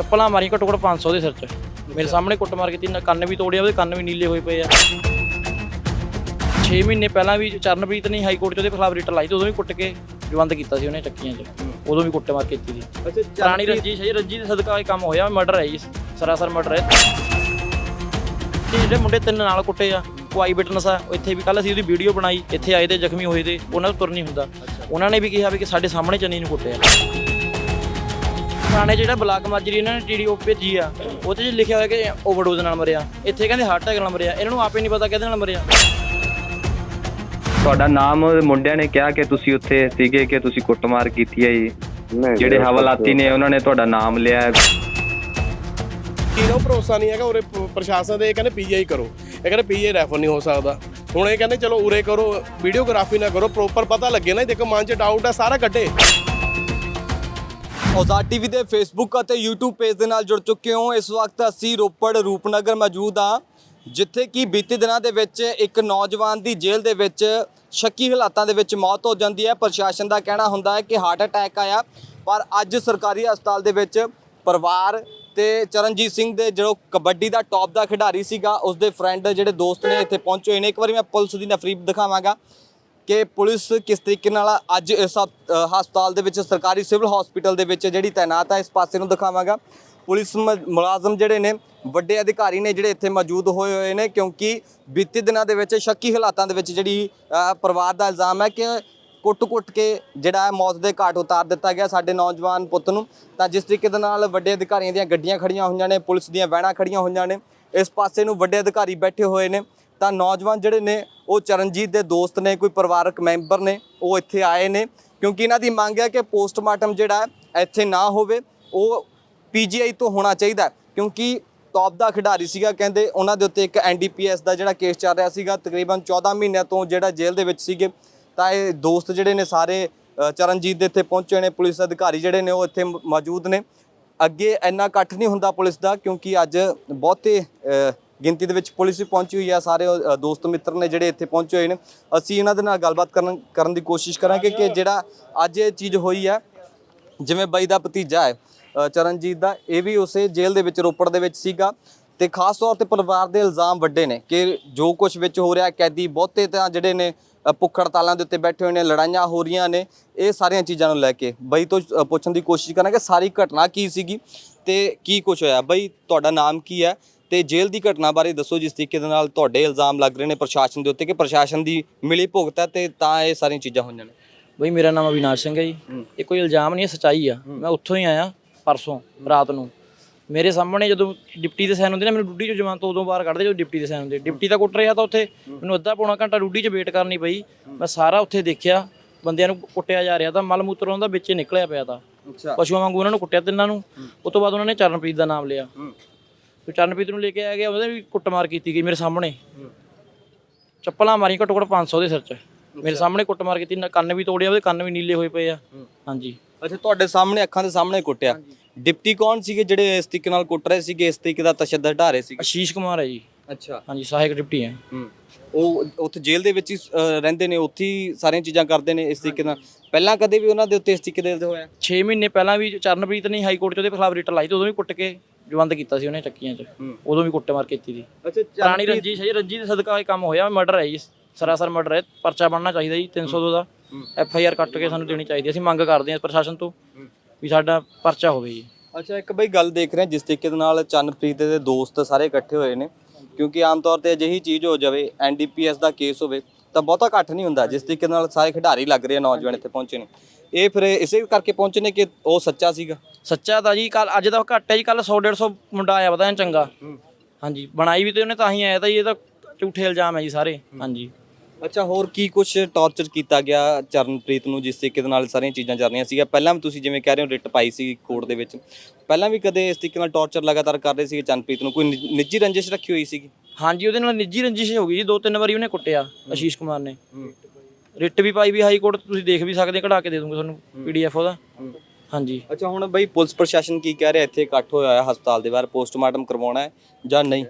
ਚੱਪਲਾਂ ਮਾਰੀਆਂ ਘੱਟੋ ਘੱਟ 500 ਦੇ ਸਿਰ 'ਚ। ਮੇਰੇ ਸਾਹਮਣੇ ਕੁੱਟ ਮਾਰ ਕੀਤੀ ਨਾ ਕੰਨ ਵੀ ਤੋੜਿਆ ਉਹਦੇ ਕੰਨ ਵੀ ਨੀਲੇ ਹੋਏ ਪਏ ਆ। 6 ਮਹੀਨੇ ਪਹਿਲਾਂ ਵੀ ਚਰਨਪ੍ਰੀਤ ਨੇ ਹਾਈ ਕੋਰਟ 'ਚ ਉਹਦੇ ਖਿਲਾਫ ਰਿਟ ਲਾਈ ਤੇ ਉਦੋਂ ਵੀ ਕੁੱਟ ਕੇ ਜਵੰਦ ਕੀਤਾ ਸੀ ਉਹਨੇ ਚੱਕੀਆਂ 'ਚ। ਉਦੋਂ ਵੀ ਕੁੱਟ ਮਾਰ ਕੀਤੀ ਸੀ। ਅੱਛਾ ਪੁਰਾਣੀ ਰੰਜੀਸ਼ ਹੈ ਜੀ ਰੰਜੀਤ ਦੇ ਸਦਕਾ ਇਹ ਕੰਮ ਹੋਇਆ ਮਰਡਰ ਹੈ ਜੀ ਸਰਾਸਰ ਮਰਡਰ ਹੈ। ਤੇ ਜਿਹੜੇ ਮੁੰਡੇ ਤਿੰਨ ਨਾਲ ਕੁੱਟੇ ਆ ਉਹ ਆਈ ਵਿਟਨੈਸ ਆ ਇੱਥੇ ਵੀ ਕੱਲ ਅਸੀਂ ਉਹਦੀ ਵੀਡੀਓ ਬਣਾਈ ਇੱਥੇ ਆਏ ਤੇ ਜ਼ਖਮੀ ਹੋਏ ਤੇ ਉਹਨਾਂ ਤੋਂ ਤੁਰ ਨਹੀਂ ਹੁੰਦਾ। ਉਹਨਾਂ ਨੇ ਵੀ ਕਿਹਾ ਵੀ ਕਿ ਸਾਡੇ ਸਾਹਮਣੇ ਚੰਨੀ ਨੂੰ ਕੁੱਟਿਆ। ਥਾਣੇ 'ਚ ਜਿਹੜਾ ਬਲਾਕ ਮਾਜਰੀ ਇਹਨਾਂ ਨੇ ਟੀਡੀਓ ਭੇਜੀ ਆ ਉਹਦੇ 'ਚ ਲਿਖਿਆ ਹੋਇਆ ਕਿ ਓਵਰਡੋਜ਼ ਨਾਲ ਮਰਿਆ। ਇੱਥੇ ਕਹਿੰਦੇ ਹਾਰਟ ਅਟੈਕ ਨਾਲ ਮਰਿਆ। ਇਹਨਾਂ ਨੂੰ ਆਪੇ ਨਹੀਂ ਪਤਾ ਕਿਹਦੇ ਨਾਲ ਮਰਿਆ। ਤੁਹਾਡਾ ਨਾਮ ਮੁੰਡਿਆਂ ਨੇ ਕਿਹਾ ਕਿ ਤੁਸੀਂ ਉੱਥੇ ਸੀਗੇ ਕਿ ਤੁਸੀਂ ਕੁੱਟਮਾਰ ਕੀਤੀ ਹੈ ਜੀ? ਜਿਹੜੇ ਹਵਾਲਾਤੀ ਨੇ ਉਹਨਾਂ ਨੇ ਤੁਹਾਡਾ ਨਾਮ ਲਿਆ। ਹੈ। ਕਿਹਨੂੰ ਭਰੋਸਾ ਨਹੀਂ ਹੈਗਾ ਉਰੇ ਪ- ਪ੍ਰਸ਼ਾਸਨ ਦੇ ਇਹ ਕਹਿੰਦੇ ਪੀਜੀਆਈ ਕਰੋ। ਇਹ ਕਹਿੰਦੇ ਪੀਜੀਆਈ ਰੈਫਰ ਨਹੀਂ ਹੋ ਸਕਦਾ। ਹੁਣ ਇਹ ਕਹਿੰਦੇ ਚਲੋ ਉਰੇ ਕਰੋ ਵੀਡੀਓਗ੍ਰਾਫੀ ਨਾ ਕਰੋ ਪ੍ਰੋਪਰ ਪਤਾ ਲੱਗੇ ਨਾ ਦੇਖੋ ਮਨ 'ਚ ਡਾਊਟ ਹੈ ਸਾਰਾ ਕੱਢੇ। ਔਜ਼ਾਦ ਟੀਵੀ ਦੇ ਫੇਸਬੁੱਕ ਅਤੇ YouTube ਪੇਜ ਦੇ ਨਾਲ ਜੁੜ ਚੁੱਕੇ ਹੋ। ਇਸ ਵਕਤ ਅਸੀਂ ਰੋਪੜ ਰੂਪਨਗਰ ਮੌਜੂਦ ਹਾਂ, ਜਿੱਥੇ ਕਿ ਬੀਤੇ ਦਿਨਾਂ ਦੇ ਵਿੱਚ ਇੱਕ ਨੌਜਵਾਨ ਦੀ ਜੇਲ੍ਹ ਦੇ ਵਿੱਚ ਸ਼ੱਕੀ ਹਾਲਾਤਾਂ ਦੇ ਵਿੱਚ ਮੌਤ ਹੋ ਜਾਂਦੀ ਹੈ। ਪ੍ਰਸ਼ਾਸਨ ਦਾ ਕਹਿਣਾ ਹੁੰਦਾ ਹੈ ਕਿ ਹਾਰਟ ਅਟੈਕ ਆਇਆ, ਪਰ ਅੱਜ ਸਰਕਾਰੀ ਹਸਪਤਾਲ ਦੇ ਵਿੱਚ ਪਰਿਵਾਰ ਤੇ ਚਰਨਜੀਤ ਸਿੰਘ ਦੇ ਜਿਹੜਾ ਕਬੱਡੀ ਦਾ ਟੌਪ ਦਾ ਖਿਡਾਰੀ ਸੀਗਾ ਉਸ ਦੇ ਫਰੈਂਡ ਜਿਹੜੇ ਦੋਸਤ ਨੇ ਇੱਥੇ ਪਹੁੰਚੇ ਨੇ। ਇੱਕ ਵਾਰੀ ਮੈਂ ਪੁਲਿਸ ਦੀ ਨਫਰੀ ਦਿਖਾਵਾਂਗਾ। ਕਿ ਪੁਲਿਸ ਕਿਸ ਤਰੀਕੇ ਨਾਲ ਅੱਜ ਇਸ ਹਸਪਤਾਲ ਦੇ ਵਿੱਚ, ਸਰਕਾਰੀ ਸਿਵਲ ਹਸਪੀਟਲ ਦੇ ਵਿੱਚ ਜਿਹੜੀ ਤਾਇਨਾਤ ਹੈ, ਇਸ ਪਾਸੇ ਨੂੰ ਦਿਖਾਵਾਂਗਾ। ਪੁਲਿਸ ਮ- ਮੁਲਾਜ਼ਮ ਜਿਹੜੇ ਨੇ, ਵੱਡੇ ਅਧਿਕਾਰੀ ਨੇ ਜਿਹੜੇ ਇੱਥੇ ਮੌਜੂਦ ਹੋਏ ਹੋਏ ਨੇ, ਕਿਉਂਕਿ ਬੀਤੇ ਦਿਨਾਂ ਦੇ ਵਿੱਚ ਸ਼ੱਕੀ ਹਾਲਾਤਾਂ ਦੇ ਵਿੱਚ ਜਿਹੜੀ ਪਰਿਵਾਰ ਦਾ ਇਲਜ਼ਾਮ ਹੈ ਕਿ ਕੁੱਟ-ਕੁੱਟ ਕੇ ਜਿਹੜਾ ਹੈ ਮੌਤ ਦੇ ਘਾਟ ਉਤਾਰ ਦਿੱਤਾ ਗਿਆ ਸਾਡੇ ਨੌਜਵਾਨ ਪੁੱਤ ਨੂੰ। ਤਾਂ ਜਿਸ ਤਰੀਕੇ ਦੇ ਨਾਲ ਵੱਡੇ ਅਧਿਕਾਰੀਆਂ ਦੀਆਂ ਗੱਡੀਆਂ ਖੜੀਆਂ ਹੋਈਆਂ ਨੇ, ਪੁਲਿਸ ਦੀਆਂ ਵੈਨਾਂ ਖੜੀਆਂ ਹੋਈਆਂ ਨੇ, ਇਸ ਪਾਸੇ ਨੂੰ ਵੱਡੇ ਅਧਿਕਾਰੀ ਬੈਠੇ ਹੋਏ ਨੇ। ਤਾਂ ਨੌਜਵਾਨ ਜਿਹੜੇ ਨੇ, ਉਹ ਚਰਨਜੀਤ ਦੇ ਦੋਸਤ ਨੇ, ਕੋਈ ਪਰਿਵਾਰਕ ਮੈਂਬਰ ਨੇ, ਉਹ ਇੱਥੇ ਆਏ ਨੇ। ਕਿਉਂਕਿ ਇਹਨਾਂ ਦੀ ਮੰਗ ਹੈ ਕਿ ਪੋਸਟਮਾਰਟਮ ਜਿਹੜਾ ਇੱਥੇ ਨਾ ਹੋਵੇ। ਉਹ ਪੀਜੀਆਈ ਤੋਂ ਹੋਣਾ ਚਾਹੀਦਾ ਕਿਉਂਕਿ ਟੌਪ ਦਾ ਖਿਡਾਰੀ ਸੀਗਾ, ਕਹਿੰਦੇ ਉਹਨਾਂ ਦੇ ਉੱਤੇ ਇੱਕ ਐਨਡੀਪੀਐਸ ਦਾ ਜਿਹੜਾ ਕੇਸ ਚੱਲ ਰਿਹਾ ਸੀਗਾ, ਤਕਰੀਬਨ 14 ਮਹੀਨਿਆਂ ਤੋਂ ਜਿਹੜਾ ਜੇਲ੍ਹ ਦੇ ਵਿੱਚ ਸੀਗੇ। ਤਾਂ ਇਹ ਦੋਸਤ ਜਿਹੜੇ ਨੇ, ਸਾਰੇ ਚਰਨਜੀਤ ਦੇ ਇੱਥੇ ਪਹੁੰਚੇ ਨੇ। ਪੁਲਿਸ ਅਧਿਕਾਰੀ ਜਿਹੜੇ ਨੇ, ਉਹ ਇੱਥੇ ਮੌਜੂਦ ਨੇ। ਅੱਗੇ ਇੰਨਾ ਇਕੱਠ ਨਹੀਂ ਹੁੰਦਾ ਪੁਲਿਸ ਦਾ, ਕਿਉਂਕਿ ਅੱਜ ਬਹੁਤੇ ਗਿਣਤੀ ਦੇ ਵਿੱਚ ਪੁਲਿਸ ਵੀ ਪਹੁੰਚੀ ਹੋਈ ਹੈ ਸਾਰੇ ਅ, ਦੋਸਤ ਮਿੱਤਰ ਨੇ ਜਿਹੜੇ ਇੱਥੇ ਪਹੁੰਚੇ ਹੋਏ ਨੇ। ਅਸੀਂ ਇਹਨਾਂ ਦੇ ਨਾਲ ਗੱਲਬਾਤ ਕਰਨ ਕਰਨ ਦੀ ਕੋਸ਼ਿਸ਼ ਕਰਾਂਗੇ ਕਿ ਜਿਹੜਾ ਅੱਜ ਇਹ ਚੀਜ਼ ਹੋਈ ਹੈ ਜਿਵੇਂ ਬਾਈ ਦਾ ਭਤੀਜਾ ਹੈ ਅ, ਚਰਨਜੀਤ ਦਾ ਇਹ ਵੀ ਉਸੇ ਜੇਲ੍ਹ ਦੇ ਵਿੱਚ ਰੋਪੜ ਦੇ ਵਿੱਚ ਸੀਗਾ ਤੇ ਖਾਸ ਤੌਰ ਤੇ ਪਰਿਵਾਰ ਦੇ ਇਲਜ਼ਾਮ ਵੱਡੇ ਨੇ ਕਿ ਜੋ ਕੁਝ ਵਿੱਚ ਹੋ ਰਿਹਾ ਕੈਦੀ ਬਹੁਤੇ ਤਾਂ ਜਿਹੜੇ ਨੇ ਅ, ਭੁੱਖ ਹੜਤਾਲਾਂ ਦੇ ਉੱਤੇ ਬੈਠੇ ਹੋਏ ਨੇ ਲੜਾਈਆਂ ਹੋ ਰਹੀਆਂ ਨੇ ਇਹ ਸਾਰੀਆਂ ਚੀਜ਼ਾਂ ਨੂੰ ਲੈ ਕੇ ਬਈ ਤੋਂ ਅ, ਪੁੱਛਣ ਦੀ ਕੋਸ਼ਿਸ਼ ਕਰਾਂਗੇ ਸਾਰੀ ਘਟਨਾ ਕੀ ਸੀਗੀ ਤੇ ਕੀ ਕੁਝ ਹੋਇਆ? ਬਈ ਤੁਹਾਡਾ ਨਾਮ ਕੀ ਹੈ? ਤੇ ਜੇਲ੍ਹ ਦੀ ਘਟਨਾ ਬਾਰੇ ਦੱਸੋ ਜਿਸ ਤਰੀਕੇ ਦੇ ਨਾਲ ਤੁਹਾਡੇ ਇਲਜ਼ਾਮ ਲੱਗ ਰਹੇ ਨੇ ਪ੍ਰਸ਼ਾਸਨ ਦੇ ਉੱਤੇ ਕਿ ਪ੍ਰਸ਼ਾਸਨ ਦੀ ਮਿਲੀ ਭੁਗਤ ਹੈ ਤੇ ਤਾਂ ਇਹ ਸਾਰੀਆਂ ਚੀਜ਼ਾਂ ਹੋਈਆਂ ਨੇ? ਬਈ ਮੇਰਾ ਨਾਮ ਅਵਿਨਾਸ਼ ਸਿੰਘ ਹੈ ਜੀ। ਇਹ ਕੋਈ ਇਲਜ਼ਾਮ ਨਹੀਂ ਹੈ ਸਚਾਈ ਆ। ਮੈਂ ਉੱਥੋਂ ਹੀ ਆਇਆ ਪਰਸੋਂ ਰਾਤ ਨੂੰ। ਮੇਰੇ ਸਾਹਮਣੇ ਜਦੋਂ ਡਿਪਟੀ ਦੇ ਹੁੰਦੇ ਨੇ ਮੈਨੂੰ ਡਿਊਟੀ ਚੋਂ ਜਮਾਨ ਤੋਂ ਉਦੋਂ ਬਾਹਰ ਕੱਢਦੇ ਜਦੋਂ ਡਿਪਟੀ ਦੇ ਸਾਈਨ ਹੁੰਦੇ। ਡਿਪਟੀ ਤਾਂ ਕੁੱਟ ਰਿਹਾ ਤਾਂ ਉੱਥੇ ਮੈਨੂੰ ਅੱਧਾ ਪੌਣਾ ਘੰਟਾ ਡਿਊਟੀ 'ਚ ਵੇਟ ਕਰਨੀ ਪਈ। ਮੈਂ ਸਾਰਾ ਉੱਥੇ ਦੇਖਿਆ ਬੰਦਿਆਂ ਨੂੰ ਕੁੱਟਿਆ ਜਾ ਰਿਹਾ ਤਾਂ ਮਲ ਮੂਤਰ ਉਹਨਾਂ ਦਾ ਵਿੱਚ ਨਿਕਲਿਆ ਪਿਆ ਤਾਂ। ਪਸ਼ੂਆਂ ਵਾਂਗੂ ਉਹਨਾਂ ਨੂੰ ਕੁੱਟਿਆ ਤਿੰਨਾਂ ਨੂੰ। ਉਸ ਤੋਂ ਬਾਅਦ ਉਹਨਾਂ ਨੇ ਚਰਨਪ੍ਰੀਤ ਦਾ ਨਾਮ ਲਿਆ। ਤੇ ਚਰਨਪ੍ਰੀਤ ਨੂੰ ਲੈ ਕੇ ਆ ਗਿਆ ਉਹਦੇ ਵੀ ਕੁੱਟਮਾਰ ਕੀਤੀ ਗਈ ਮੇਰੇ ਸਾਹਮਣੇ। ਚੱਪਲਾਂ ਮਾਰੀਆਂ ਘੱਟੋ ਘੱਟ 500 ਦੇ ਸਿਰ 'ਚ। ਮੇਰੇ ਸਾਹਮਣੇ ਕੁੱਟਮਾਰ ਕੀਤੀ ਨਾ ਕੰਨ ਵੀ ਤੋੜਿਆ ਉਹਦੇ ਕੰਨ ਵੀ ਨੀਲੇ ਹੋਏ ਪਏ ਆ। ਹਾਂਜੀ। ਅੱਛਾ ਤੁਹਾਡੇ ਸਾਹਮਣੇ ਅੱਖਾਂ ਦੇ ਸਾਹਮਣੇ ਕੁੱਟਿਆ। ਡਿਪਟੀ ਕੌਣ ਸੀਗੇ ਜਿਹੜੇ ਇਸ ਤਰੀਕੇ ਨਾਲ ਕੁੱਟ ਰਹੇ ਸੀਗੇ ਇਸ ਤਰੀਕੇ ਦਾ ਤਸ਼ੱਦਦ ਢਾ ਰਹੇ ਸੀਗੇ? ਆਸ਼ੀਸ਼ ਕੁਮਾਰ ਹੈ ਜੀ। ਅੱਛਾ। ਹਾਂਜੀ ਸਹਾਇਕ ਡਿਪਟੀ ਹੈ। ਉਹ ਉੱਥੇ ਜੇਲ੍ਹ ਦੇ ਵਿੱਚ ਹੀ ਰਹਿੰਦੇ ਨੇ ਉੱਥੇ ਹੀ ਸਾਰੀਆਂ ਚੀਜ਼ਾਂ ਕਰਦੇ ਨੇ ਇਸ ਤਰੀਕੇ ਨਾਲ। ਪਹਿਲਾਂ ਕਦੇ ਵੀ ਉਹਨਾਂ ਦੇ ਉੱਤੇ ਇਸ ਤਰੀਕੇ ਦੇ ਹੋਇਆ? 6 ਮਹੀਨੇ ਪਹਿਲਾਂ ਵੀ ਚਰਨਪ੍ਰੀਤ ਨੇ ਹਾਈ ਕੋਰਟ 'ਚ ਉਹਦੇ ਖਿਲਾਫ ਰਿਟ ਲਾਈ ਤੇ ਉਦੋਂ ਵੀ ਕੁੱਟ ਕੇ ਜਵੰਦ ਕੀਤਾ ਸੀ ਉਹਨੇ ਚੱਕੀਆਂ 'ਚ। ਉਦੋਂ ਵੀ ਕੁੱਟਮਾਰ ਕੀਤੀ ਸੀ। ਅੱਛਾ ਪੁਰਾਣੀ ਰੰਜੀਸ਼ ਹੈ ਜੀ ਰੰਜੀਤ ਦੇ ਸਦਕਾ ਇਹ ਕੰਮ ਹੋਇਆ ਮਰਡਰ ਹੈ ਜੀ ਸਰਾਸਰ ਮਰਡਰ ਹੈ ਪਰਚਾ ਬਣਨਾ ਚਾਹੀਦਾ ਜੀ 302 ਦਾ ਐਫ ਆਈ ਆਰ ਕੱਟ ਕੇ ਸਾਨੂੰ ਦੇਣੀ ਚਾਹੀਦੀ ਹੈ। ਅਸੀਂ ਮੰਗ ਕਰਦੇ ਹਾਂ ਪ੍ਰਸ਼ਾਸਨ ਤੋਂ ਵੀ ਸਾਡਾ ਪਰਚਾ ਹੋਵੇ ਜੀ। ਅੱਛਾ ਇੱਕ ਬਈ ਗੱਲ ਦੇਖ ਰਹੇ ਹਾਂ ਜਿਸ ਤਰੀਕੇ ਦੇ ਨਾਲ ਚੰਨਪ੍ਰੀਤ ਦੇ ਦੋਸਤ ਸਾਰੇ ਇਕੱਠੇ ਹੋਏ ਨੇ ਕਿਉਂਕਿ ਆਮ ਤੌਰ ਤੇ ਅਜਿਹੀ ਚੀਜ਼ ਹੋ ਜਾਵੇ ਐਨਡੀਪੀਐਸ ਦਾ ਕੇਸ ਹੋਵੇ ਤਾਂ ਬਹੁਤਾ ਇਕੱਠ ਨਹੀਂ ਹੁੰਦਾ ਜਿਸ ਤਰੀਕੇ ਨਾਲ ਸਾਰੇ ਖਿਡਾਰੀ ਲੱਗ ਰਹੇ ਆ ਨੌਜਵਾਨ ਇੱਥੇ ਪਹੁੰਚੇ ਨੇ। ਇਹ ਫਿਰ ਇਸੇ ਕਰਕੇ ਪਹੁੰਚੇ ਨੇ ਕਿ ਉਹ ਸੱਚਾ ਸੀਗਾ? ਸੱਚਾ ਤਾਂ ਜੀ ਕੱਲ ਅੱਜ ਦਾ ਘੱਟ ਹੈ ਜੀ ਕੱਲ 100 150 ਮੁੰਡਾ ਆਇਆ ਪਤਾ ਨਹੀਂ ਚੰਗਾ। ਹਾਂਜੀ ਬਣਾਈ ਵੀ ਤੇ ਉਹਨੇ ਤਾਂ ਹੀ ਆਇਆ ਤਾਂ ਜੀ ਇਹ ਤਾਂ ਝੂਠੇ ਇਲਜ਼ਾਮ ਹੈ ਜੀ ਸਾਰੇ। ਹਾਂਜੀ। ਅੱਛਾ ਹੋਰ ਕੀ ਕੁਝ ਟੌਰਚਰ ਕੀਤਾ ਗਿਆ ਚਰਨਪ੍ਰੀਤ ਨੂੰ ਜਿਸ ਤਰੀਕੇ ਦੇ ਨਾਲ ਸਾਰੀਆਂ ਚੀਜ਼ਾਂ ਚੱਲ ਰਹੀਆਂ ਸੀਗਾ ਪਹਿਲਾਂ ਵੀ ਤੁਸੀਂ ਜਿਵੇਂ ਕਹਿ ਰਹੇ ਹੋ ਰਿਟ ਪਾਈ ਸੀ ਕੋਰਟ ਦੇ ਵਿੱਚ। ਪਹਿਲਾਂ ਵੀ ਕਦੇ ਇਸ ਤਰੀਕੇ ਨਾਲ ਟੌਰਚਰ ਲਗਾਤਾਰ ਕਰ ਰਹੇ ਸੀਗੇ ਚਰਨਪ੍ਰੀਤ ਨੂੰ? ਕੋਈ ਨਿ- ਨਿੱਜੀ ਰੰਜਿਸ਼ ਰੱਖੀ ਹੋਈ ਸੀਗੀ? ਹਾਂਜੀ ਉਹਦੇ ਨਾਲ ਨਿੱਜੀ ਰੰਜਿਸ਼ ਹੋ ਗਈ ਜੀ। ਦੋ ਤਿੰਨ ਵਾਰੀ ਉਹਨੇ ਕੁੱਟਿਆ ਆਸ਼ੀਸ਼ ਕੁਮਾਰ ਨੇ। ਰਿਟ ਵੀ ਪਾਈ ਵੀ ਹਾਈ ਕੋਰਟ ਤੁਸੀਂ ਦੇਖ ਵੀ ਸਕਦੇ ਕਢਾ ਕੇ ਦੇ ਦੂੰਗਾ ਤੁਹਾਨੂੰ ਪੀਡੀਐਫ ਉਹਦਾ। ਹਾਂਜੀ। ਅੱਛਾ ਹੁਣ ਬਈ ਪੁਲਿਸ ਪ੍ਰਸ਼ਾਸਨ ਕੀ ਕਹਿ ਰਿਹਾ? ਇੱਥੇ ਇਕੱਠ ਹੋਇਆ ਹੈ ਹਸਪਤਾਲ ਦੇ ਬਾਹਰ ਪੋਸਟਮਾਰਟਮ ਕਰਵਾਉਣਾ ਹੈ ਜਾਂ ਨਹੀਂ?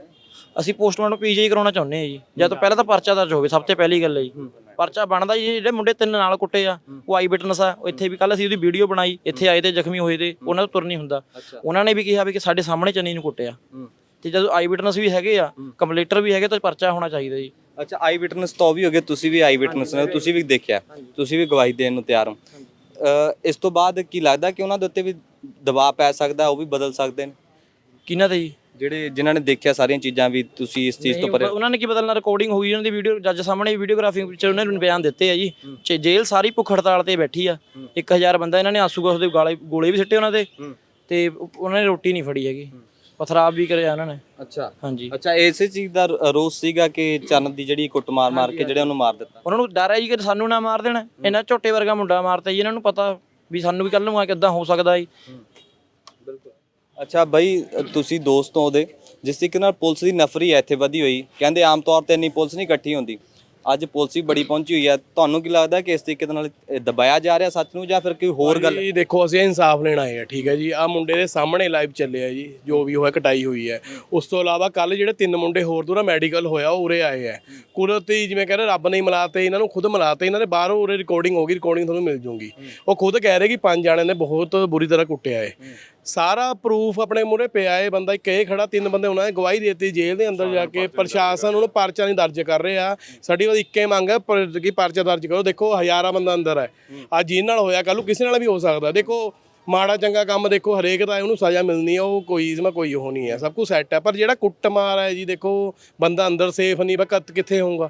ਅਸੀਂ ਪੋਸਟਮਾਰਟਮ ਪੀਜੀਆਈ ਕਰਾਉਣਾ ਚਾਹੁੰਦੇ ਹਾਂ ਜੀ। ਜਾਂ ਤਾਂ ਪਹਿਲਾਂ ਤਾਂ ਪਰਚਾ ਦਰਜ ਹੋਵੇ ਸਭ ਤੋਂ ਪਹਿਲੀ ਗੱਲ ਹੈ ਜੀ। ਪਰਚਾ ਬਣਦਾ ਜੀ ਜਿਹੜੇ ਮੁੰਡੇ ਤਿੰਨ ਨਾਲ ਕੁੱਟੇ ਆ ਉਹ ਆਈ ਵਿਟਨੈਸ ਆ ਉਹ ਇੱਥੇ ਵੀ ਕੱਲ ਅਸੀਂ ਉਹਦੀ ਵੀਡੀਓ ਬਣਾਈ ਇੱਥੇ ਆਏ ਤੇ ਜ਼ਖਮੀ ਹੋਏ ਤੇ ਉਹਨਾਂ ਤੋਂ ਤੁਰ ਨਹੀਂ ਹੁੰਦਾ। ਉਹਨਾਂ ਨੇ ਵੀ ਕਿਹਾ ਵੀ ਕਿ ਸਾਡੇ ਸਾਹਮਣੇ ਚੰਨੀ ਨੂੰ ਕੁੱਟਿਆ। ਤੇ ਜਦੋਂ ਆਈ ਵਿਟਨੈਸ ਵੀ ਹੈਗੇ ਆ ਕੰਪਲੀਟਰ ਵੀ ਹੈਗੇ ਤਾਂ ਪਰਚਾ ਹੋਣਾ ਚਾਹੀਦਾ ਜੀ। ਅੱਛਾ ਆਈ ਵਿਟਨੈਸ ਤਾਂ ਵੀ ਹੋਗੇ ਤੁਸੀਂ ਵੀ ਆਈ ਵਿਟਨੈਸ ਨੇ ਤੁਸੀਂ ਵੀ ਦੇਖਿਆ ਤੁਸੀਂ ਵੀ ਗਵਾਹੀ ਦੇਣ ਨੂੰ ਤਿਆਰ ਹੋ। ਇਸ ਤੋਂ ਬਾਅਦ ਕੀ ਲੱਗਦਾ ਕਿ ਉਹਨਾਂ ਦੇ ਉੱਤੇ ਵੀ ਦਬਾਅ ਪੈ ਸਕਦਾ ਉਹ ਵੀ ਬਦਲ ਸਕਦੇ ਨੇ? ਕਿਹਨਾਂ ਤੇ ਜੀ? ਜਿਹੜੇ ਜਿਨ੍ਹਾਂ ਨੇ ਦੇਖਿਆ ਸਾਰੀਆਂ ਚੀਜ਼ਾਂ ਵੀ ਤੁਸੀਂ ਇਸ ਚੀਜ਼ ਤੋਂ ਪਰੇ ਉਹਨਾਂ ਨੇ ਕੀ ਬਦਲਣਾ ਰਿਕਾਰਡਿੰਗ ਹੋਈ ਉਹਨਾਂ ਦੀ ਵੀਡੀਓ ਜੱਜ ਸਾਹਮਣੇ ਵੀਡੀਓਗ੍ਰਾਫੀ ਵਿੱਚ ਉਹਨਾਂ ਨੇ ਬਿਆਨ ਦਿੱਤੇ ਆ ਜੀ। ਚ ਜੇਲ੍ਹ ਸਾਰੀ ਭੁੱਖ ਹੜਤਾਲ ਤੇ ਬੈਠੀ ਆ। 1000 ਬੰਦਾ ਇਹਨਾਂ ਨੇ ਆਸੂ ਗੋਸ ਦੇ ਗਾਲੇ ਗੋਲੇ ਵੀ ਸਿੱਟੇ ਉਹਨਾਂ ਦੇ। ਤੇ ਉਹ- ਉਹਨਾਂ ਨੇ ਰੋਟੀ ਨਹੀਂ ਫੜੀ ਹੈਗੀ। ਪਥਰਾਵ ਵੀ ਕਰਿਆ ਉਹਨਾਂ ਨੇ। ਅੱਛਾ। ਹਾਂਜੀ। ਅੱਛਾ ਇਸੇ ਚੀਜ਼ ਦਾ ਰ- ਰੋਸ ਸੀਗਾ ਕਿ ਚੰਨ ਦੀ ਜਿਹੜੀ ਕੁੱਟ ਮਾਰ ਮਾਰ ਕੇ ਜਿਹੜੇ ਉਹਨੂੰ ਮਾਰ ਦਿੱਤਾ? ਉਹਨਾਂ ਨੂੰ ਡਰ ਹੈ ਜੀ ਕਿ ਸਾਨੂੰ ਨਾ ਮਾਰ ਦੇਣ। ਇਹਨਾਂ ਝੋਟੇ ਵਰਗਾ ਮੁੰਡਾ ਮਾਰਤਾ ਜੀ। ਇਹਨਾਂ ਨੂੰ ਪਤਾ ਵੀ ਸਾਨੂੰ ਵੀ ਕੱਲ ਨੂੰ ਆ ਕਿੱਦਾਂ ਹੋ ਸਕਦਾ ਜੀ। ਅੱਛਾ ਬਈ, ਤੁਸੀਂ ਦੋਸਤ ਹੋ ਉਹਦੇ, ਜਿਸ ਤਰੀਕੇ ਨਾਲ ਪੁਲਿਸ ਦੀ ਨਫਰੀ ਹੈ ਇੱਥੇ ਵਧੀ ਹੋਈ, ਕਹਿੰਦੇ ਆਮ ਤੌਰ ਤੇ ਇੰਨੀ ਪੁਲਿਸ ਨਹੀਂ ਇਕੱਠੀ ਹੁੰਦੀ। ਅੱਜ ਪੁਲਿਸ ਵੀ ਬੜੀ ਪਹੁੰਚੀ ਹੋਈ ਹੈ ਤੁਹਾਨੂੰ ਕੀ ਲੱਗਦਾ ਕਿ ਇਸ ਤਰੀਕੇ ਦੇ ਨਾਲ ਇਹ ਦਬਾਇਆ ਜਾ ਰਿਹਾ ਸੱਚ ਨੂੰ ਜਾਂ ਫਿਰ ਕੋਈ ਹੋਰ ਗੱਲ? ਜੀ ਦੇਖੋ, ਅਸੀਂ ਇਨਸਾਫ ਲੈਣ ਆਏ ਆ, ਠੀਕ ਹੈ ਜੀ। ਆ ਮੁੰਡੇ ਦੇ ਸਾਹਮਣੇ ਲਾਈਵ ਚੱਲਿਆ ਜੀ, ਜੋ ਵੀ ਹੋਇਆ, ਕਟਾਈ ਹੋਈ ਹੈ। ਉਸ ਤੋਂ ਇਲਾਵਾ ਕੱਲ ਜਿਹੜੇ ਤਿੰਨ ਮੁੰਡੇ ਹੋਰ ਦੂਰਾ ਮੈਡੀਕਲ ਹੋਇਆ, ਉਹ ਉਰੇ ਆਏ ਆ। ਕੁਦਰਤੀ ਜਿਵੇਂ ਕਹਿੰਦੇ, ਰੱਬ ਨੇ ਹੀ ਮਿਲਾਤੇ, ਇਹਨਾਂ ਨੂੰ ਖੁਦ ਮਿਲਾਤੇ, ਇਹਨਾਂ ਦੇ ਬਾਹਰੋਂ ਉਰੇ ਰਿਕਾਰਡਿੰਗ ਹੋ ਗਈ ਰਿਕਾਰਡਿੰਗ ਤੁਹਾਨੂੰ ਮਿਲ ਜੂਗੀ। ਉਹ ਖੁਦ ਕਹਿ ਰਹੇ ਕਿ ਪੰਜ ਜਾਣਿਆਂ ਨੇ ਬਹੁਤ ਬੁਰੀ ਤਰ੍ਹਾਂ ਕੁੱਟਿਆ ਹੈ ਸਾਰਾ ਪ੍ਰੂਫ ਆਪਣੇ ਮੂਹਰੇ ਪਿਆ ਹੈ ਬੰਦਾ ਇੱਕ ਇਹ ਖੜਾ ਤਿੰਨ ਬੰਦੇ ਉਹਨਾਂ ਨੇ ਗਵਾਹੀ ਦਿੱਤੀ ਜੇਲ੍ਹ ਦੇ ਅੰਦਰ ਜਾ ਕੇ। ਪ੍ਰਸ਼ਾਸਨ ਉਹਨੂੰ ਪਰਚਾ ਨਹੀਂ ਦਰਜ ਕਰ ਰਿਹਾ। ਸਾਡੀ ਬਸ ਇੱਕੇ ਮੰਗ ਹੈ ਪਰ- ਕਿ ਪਰਚਾ ਦਰਜ ਕਰੋ। ਦੇਖੋ ਹਜ਼ਾਰਾਂ ਬੰਦਾ ਅੰਦਰ ਹੈ। ਅੱਜ ਜਿਹਦੇ ਨਾਲ ਹੋਇਆ ਕੱਲ ਨੂੰ ਕਿਸੇ ਨਾਲ ਵੀ ਹੋ ਸਕਦਾ। ਦੇਖੋ ਮਾੜਾ ਚੰਗਾ ਕੰਮ ਦੇਖੋ ਹਰੇਕ ਦਾ ਉਹਨੂੰ ਸਜ਼ਾ ਮਿਲਣੀ ਹੈ ਉਹ ਕੋਈ ਇਸਮਾ ਕੋਈ ਉਹ ਨਹੀਂ ਹੈ ਸਭ ਕੁਝ ਸੈੱਟ ਹੈ ਪਰ ਜਿਹੜਾ ਕੁੱਟਮਾਰ ਹੈ ਜੀ ਦੇਖੋ ਬੰਦਾ ਅੰਦਰ ਸੇਫ ਨਹੀਂ ਬਕਤ ਕਿੱਥੇ ਹੋਊਗਾ?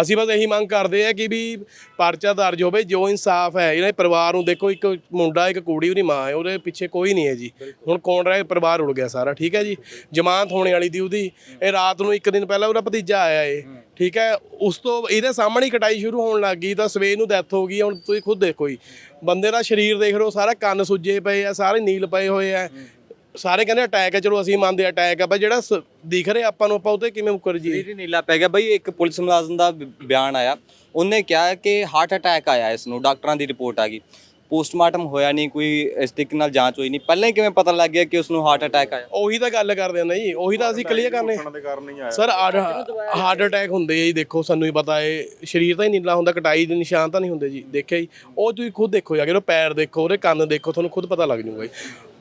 ਅਸੀਂ ਬਸ ਇਹੀ ਮੰਗ ਕਰਦੇ ਆ ਕਿ ਵੀ ਪਰਚਾ ਦਰਜ ਹੋਵੇ ਜੋ ਇਨਸਾਫ ਹੈ ਇਹਨਾਂ ਪਰਿਵਾਰ ਨੂੰ ਦੇਖੋ ਇੱਕ ਮੁੰਡਾ ਇੱਕ ਕੁੜੀ ਉਹਦੀ ਮਾਂ ਹੈ ਉਹਦੇ ਪਿੱਛੇ ਕੋਈ ਨਹੀਂ ਹੈ ਜੀ। ਹੁਣ ਕੌਣ ਰਹਿ? ਪਰਿਵਾਰ ਉੜ ਗਿਆ ਸਾਰਾ ਠੀਕ ਹੈ ਜੀ? ਜ਼ਮਾਨਤ ਹੋਣੇ ਵਾਲੀ ਦੀ ਉਹਦੀ ਇਹ ਰਾਤ ਨੂੰ ਇੱਕ ਦਿਨ ਪਹਿਲਾਂ ਉਹਦਾ ਭਤੀਜਾ ਆਇਆ ਏ। ਠੀਕ ਹੈ, ਉਸ ਤੋਂ ਇਹਦੇ ਸਾਹਮਣੇ ਹੀ ਕਟਾਈ ਸ਼ੁਰੂ ਹੋਣ ਲੱਗ ਗਈ, ਤਾਂ ਸਵੇਰ ਨੂੰ ਡੈਥ ਹੋ ਗਈ ਹੁਣ ਤੁਸੀਂ ਖੁਦ ਦੇਖੋ ਜੀ। ਬੰਦੇ ਦਾ ਸਰੀਰ ਦੇਖ ਲਓ, ਸਾਰਾ ਕੰਨ ਸੁੱਜੇ ਪਏ ਆ, ਸਾਰੇ ਨੀਲ ਪਏ ਹੋਏ ਆ। ਸਾਰੇ ਕਹਿੰਦੇ ਅਟੈਕ ਹੈ ਚਲੋ ਅਸੀਂ ਮੰਨਦੇ ਅਟੈਕ ਹੈ ਪਰ ਜਿਹੜਾ ਸ- ਦਿਖ ਰਿਹਾ ਆਪਾਂ ਨੂੰ, ਆਪਾਂ ਉਹਤੇ ਕਿਵੇਂ ਮੁਕਰ ਜੀ ਸਰੀਰ ਨੀਲਾ ਪੈ ਗਿਆ। ਬਈ, ਇੱਕ ਪੁਲਿਸ ਮੁਲਾਜ਼ਮ ਦਾ ਬਿਆਨ ਆਇਆ। ਉਹਨੇ ਕਿਹਾ ਕਿ ਹਾਰਟ ਅਟੈਕ ਆਇਆ ਇਸ ਨੂੰ, ਡਾਕਟਰਾਂ ਦੀ ਰਿਪੋਰਟ ਆ ਗਈ। ਪੋਸਟਮਾਰਟਮ ਹੋਇਆ ਨਹੀਂ ਕੋਈ ਇਸ ਤਰੀਕੇ ਨਾਲ ਜਾਂਚ ਹੋਈ ਨਹੀਂ। ਪਹਿਲਾਂ ਹੀ ਕਿਵੇਂ ਪਤਾ ਲੱਗ ਗਿਆ ਕਿ ਉਸ ਨੂੰ ਹਾਰਟ ਅਟੈਕ ਆਇਆ? ਉਹੀ ਤਾਂ ਗੱਲ ਕਰਦੇ ਆ ਨਾ ਜੀ ਉਹੀ ਤਾਂ ਅਸੀਂ ਕਲੀਅਰ ਕਰਨੇ। ਸਰ ਹਾਰਟ ਅਟੈਕ ਹੁੰਦੇ ਆ ਜੀ ਦੇਖੋ ਸਾਨੂੰ ਹੀ ਪਤਾ ਏ ਸਰੀਰ ਤਾਂ ਹੀ ਨੀਲਾ ਹੁੰਦਾ ਕਟਾਈ ਦੇ ਨਿਸ਼ਾਨ ਤਾਂ ਨਹੀਂ ਹੁੰਦੇ ਜੀ। ਦੇਖਿਆ ਜੀ ਉਹ ਤੁਸੀਂ ਖੁਦ ਦੇਖੋ ਜਾ ਕੇ ਉਹ ਪੈਰ ਦੇਖੋ ਉਹਦੇ ਕੰਨ ਦੇਖੋ ਤੁਹਾਨੂੰ ਖੁਦ ਪਤਾ ਲੱਗ ਜੂਗਾ ਜੀ।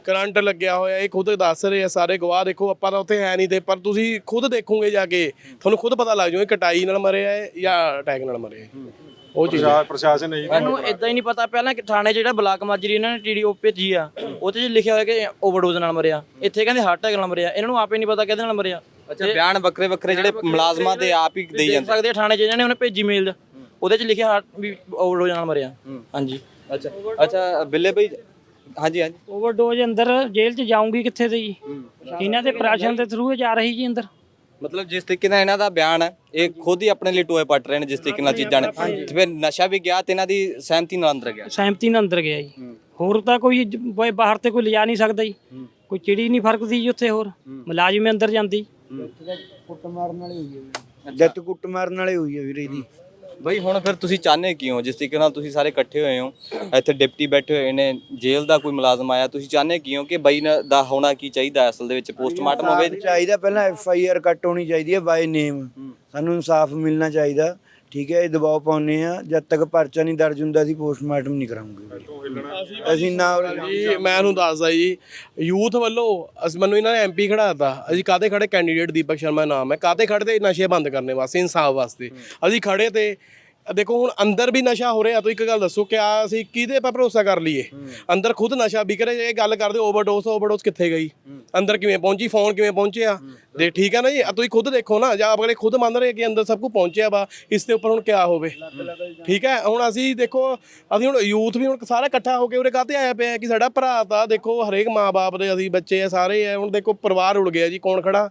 ਕਰੰਟ ਲੱਗਿਆ ਹੋਇਆ ਇਹ ਖੁਦ ਦੱਸ ਰਹੇ ਆ ਸਾਰੇ ਗਵਾਹ ਦੇਖੋ ਆਪਾਂ ਤਾਂ ਉੱਥੇ ਹੈ ਨਹੀਂ ਤੇ ਪਰ ਤੁਸੀਂ ਖੁਦ ਦੇਖੋਗੇ ਜਾ ਕੇ ਤੁਹਾਨੂੰ ਖੁਦ ਪਤਾ ਲੱਗ ਜੂਗਾ ਕਟਾਈ ਨਾਲ ਮਰਿਆ ਹੈ ਜਾਂ ਅਟੈਕ ਨਾਲ ਮਰਿਆ ਹੈ। ਉਹ ਚੀਜ਼ ਹੈ। ਪ੍ਰਸ਼ਾਸਨ ਨਹੀਂ ਮੈਨੂੰ ਇਦਾਂ ਹੀ ਨਹੀਂ ਪਤਾ। ਪਹਿਲਾਂ ਕਿ ਥਾਣੇ 'ਚ ਜਿਹੜਾ ਬਲਾਕ ਮਾਜਰੀ ਇਹਨਾਂ ਨੇ ਟੀਡੀ ਭੇਜੀ ਆ ਉਹਦੇ 'ਚ ਲਿਖਿਆ ਹੋਇਆ ਕਿ ਓਵਰਡੋਜ਼ ਨਾਲ ਮਰਿਆ। ਇੱਥੇ ਕਹਿੰਦੇ ਹਾਰਟ ਅਟੈਕ ਨਾਲ ਮਰਿਆ। ਇਹਨਾਂ ਨੂੰ ਆਪੇ ਨਹੀਂ ਪਤਾ ਕਿਹਦੇ ਨਾਲ ਮਰਿਆ। ਅੱਛਾ ਬਿਆਨ ਵੱਖਰੇ ਵੱਖਰੇ ਜਿਹੜੇ ਮੁਲਾਜ਼ਮਾਂ ਦੇ ਆਪ ਹੀ ਦੇਈ ਦੇਖ ਜਾਂਦੇ। ਸਕਦੇ ਆ ਥਾਣੇ 'ਚ ਇਹਨਾਂ ਨੇ ਉਹਨੇ ਭੇਜੀ ਮੇਲ ਉਹਦੇ 'ਚ ਲਿਖਿਆ ਹਾਰਟ ਵੀ ਓਵਰਡੋਜ਼ ਨਾਲ ਮਰਿਆ। ਹਾਂਜੀ। ਅੱਛਾ ਅੱਛਾ ਬਿੱਲੇ ਬਈ ਹਾਂਜੀ ਹਾਂਜੀ। ਓਵਰਡੋਜ਼ ਅੰਦਰ ਜੇਲ੍ਹ 'ਚ ਜਾਊਂਗੀ ਕਿੱਥੇ ਤੇ ਜੀ? ਇਹਨਾਂ ਦੇ ਪ੍ਰਾਸ਼ਨ ਦੇ ਥਰੂ ਜਾ ਰਹੀ ਜੀ ਅੰਦਰ। ਮਤਲਬ ਜਿਸ ਤਰੀਕੇ ਨਾਲ ਇਹਨਾਂ ਦਾ ਬਿਆਨ ਹੈ ਇਹ ਖੁਦ ਹੀ ਆਪਣੇ ਲਈ ਟੋਏ ਪੱਟ ਰਹੇ ਨੇ ਜਿਸ ਤਰੀਕੇ ਨਾਲ ਚੀਜ਼ਾਂ ਨੇ। ਤੇ ਫਿਰ ਨਸ਼ਾ ਵੀ ਗਿਆ ਤੇ ਇਹਨਾਂ ਦੀ ਸਹਿਮਤੀ ਨਾਲ ਅੰਦਰ ਗਿਆ। ਸਹਿਮਤੀ ਨਾਲ ਅੰਦਰ ਗਿਆ ਜੀ। ਹੋਰ ਤਾਂ ਕੋਈ ਜ- ਬਾਹਰ ਤੇ ਕੋਈ ਲਿਜਾ ਨਹੀਂ ਸਕਦਾ ਜੀ। ਕੋਈ ਚਿੜੀ ਨਹੀਂ ਫਰਕਦੀ ਜੀ ਉੱਥੇ ਹੋਰ। ਮੁਲਾਜ਼ਮ ਅੰਦਰ ਜਾਂਦੀ ਜੱਤ ਕੁੱਟ ਮਾਰਨ ਵਾਲੇ ਹੋਈ ਹੈ ਵੀਰੇ ਦੀ ਬਈ ਹੁਣ ਫਿਰ ਤੁਸੀਂ ਚਾਹੁੰਦੇ ਕੀ ਹੋ ਜਿਸ ਤਰੀਕੇ ਨਾਲ ਤੁਸੀਂ ਸਾਰੇ ਇਕੱਠੇ ਹੋਏ ਹੋ ਇੱਥੇ ਡਿਪਟੀ ਬੈਠੇ ਹੋਏ ਨੇ ਜੇਲ੍ਹ ਦਾ ਕੋਈ ਮੁਲਾਜ਼ਮ ਆਇਆ ਤੁਸੀਂ ਚਾਹੁੰਦੇ ਕੀ ਹੋ ਕਿ ਬਈ ਨ- ਦਾ ਹੋਣਾ ਕੀ ਚਾਹੀਦਾ ਹੈ ਅਸਲ ਦੇ ਵਿੱਚ? ਪੋਸਟਮਾਰਟਮ ਹੋਵੇ। ਚਾਹੀਦਾ ਪਹਿਲਾਂ ਐਫ ਆਈ ਆਰ ਕੱਟ ਹੋਣੀ ਚਾਹੀਦੀ ਹੈ ਬਾਈ ਨੇਮ ਸਾਨੂੰ ਇਨਸਾਫ ਮਿਲਣਾ ਚਾਹੀਦਾ। ਠੀਕ ਹੈ ਇਹ ਦਬਾਅ ਪਾਉਨੇ ਆ ਜਦ ਤੱਕ ਪਰਚਾ ਨਹੀਂ ਦਰਜ ਹੁੰਦਾ ਅਸੀਂ ਪੋਸਟਮਾਰਟਮ ਨਹੀਂ ਵੀਰੇ। ਅਸੀਂ ਨਾ ਜੀ ਮੈਂ ਤੁਹਾਨੂੰ ਦੱਸਦਾ ਜੀ ਯੂਥ ਵੱਲੋਂ ਅਸੀਂ ਮੈਨੂੰ ਇਹਨਾਂ ਨੇ ਐਮਪੀ ਖੜਾਤਾ। ਅਸੀਂ ਕਾਦੇ ਖੜੇ? ਕੈਂਡੀਡੇਟ ਦੀਪਕ ਸ਼ਰਮਾ ਨਾਮ ਹੈ। ਕਾਦੇ ਖੜੇ ਤੇ ਨਸ਼ੇ ਬੰਦ ਕਰਨੇ ਵਾਸਤੇ ਇਨਸਾਫ ਵਾਸਤੇ। ਅਸੀਂ ਖੜੇ ਤੇ ਦੇਖੋ ਹੁਣ ਅੰਦਰ ਵੀ ਨਸ਼ਾ ਹੋ ਰਿਹਾ। ਤੁਸੀਂ ਇੱਕ ਗੱਲ ਦੱਸੋ ਕਿਆ ਅਸੀਂ ਕਿਹਦੇ ਪਰ ਭਰੋਸਾ ਕਰ ਲਈਏ? ਅੰਦਰ ਖੁਦ ਨਸ਼ਾ ਵਿਕ ਰਿਹਾ ਇਹ ਗੱਲ ਕਰਦੇ ਓਵਰਡੋਸ ਓਵਰਡੋਸ ਕਿੱਥੇ ਗਈ? ਅੰਦਰ ਕਿਵੇਂ ਪਹੁੰਚੀ? ਫੋਨ ਕਿਵੇਂ ਪਹੁੰਚਿਆ? ਦੇ ਠੀਕ ਹੈ ਨਾ ਜੀ? ਆ ਤੁਸੀਂ ਖੁਦ ਦੇਖੋ ਨਾ ਜਾਂ ਅਗਲੇ ਖੁਦ ਮੰਨ ਰਹੇ ਕਿ ਅੰਦਰ ਸਭ ਕੁਝ ਪਹੁੰਚਿਆ ਵਾ ਇਸ ਦੇ ਉੱਪਰ ਹੁਣ ਕਿਆ ਹੋਵੇ? ਠੀਕ ਹੈ ਹੁਣ ਅਸੀਂ ਦੇਖੋ ਅਸੀਂ ਹੁਣ ਯੂਥ ਵੀ ਹੁਣ ਸਾਰਾ ਇਕੱਠਾ ਹੋ ਕੇ ਉਰੇ ਕਾਹਤੇ ਆਇਆ ਪਿਆ ਕਿ ਸਾਡਾ ਭਰਾ ਤਾਂ ਦੇਖੋ ਹਰੇਕ ਮਾਂ-ਬਾਪ ਦੇ ਅਸੀਂ ਬੱਚੇ ਆ ਸਾਰੇ ਆ ਹੁਣ ਦੇਖੋ ਪਰਿਵਾਰ ਉੜ ਗਿਆ ਜੀ ਕੌਣ ਖੜਾ?